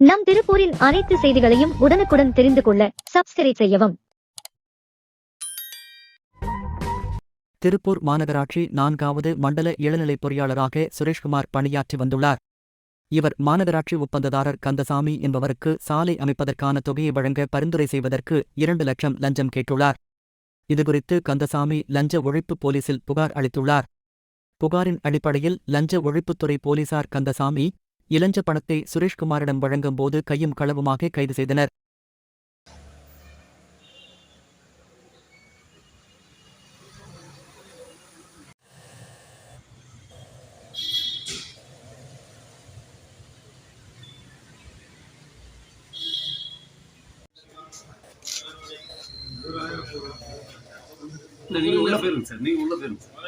நம் திருப்பூரின் அனைத்து செய்திகளையும் உடனுக்குடன் தெரிந்து கொள்ள சப்ஸ்கிரைப் செய்யவும். திருப்பூர் மாநகராட்சி நான்காவது மண்டல இளநிலை பொறியாளராக சுரேஷ்குமார் பணியாற்றி வந்துள்ளார். இவர் மாநகராட்சி ஒப்பந்ததாரர் கந்தசாமி என்பவருக்கு சாலை அமைப்பதற்கான தொகையை வழங்க பரிந்துரை செய்வதற்கு இரண்டு லட்சம் லஞ்சம் கேட்டுள்ளார். இதுகுறித்து கந்தசாமி லஞ்ச ஒழிப்பு போலீசில் புகார் அளித்துள்ளார். புகாரின் அடிப்படையில் லஞ்ச ஒழிப்புத்துறை போலீசார் கந்தசாமி இளஞ்ச பணத்தை சுரேஷ்குமாரிடம் வழங்கும் போது கையும் களவுமாக கைது செய்தனர். நீங்க உள்ள போயிருங்க சார். நீங்க உள்ள போயிருங்க சார்.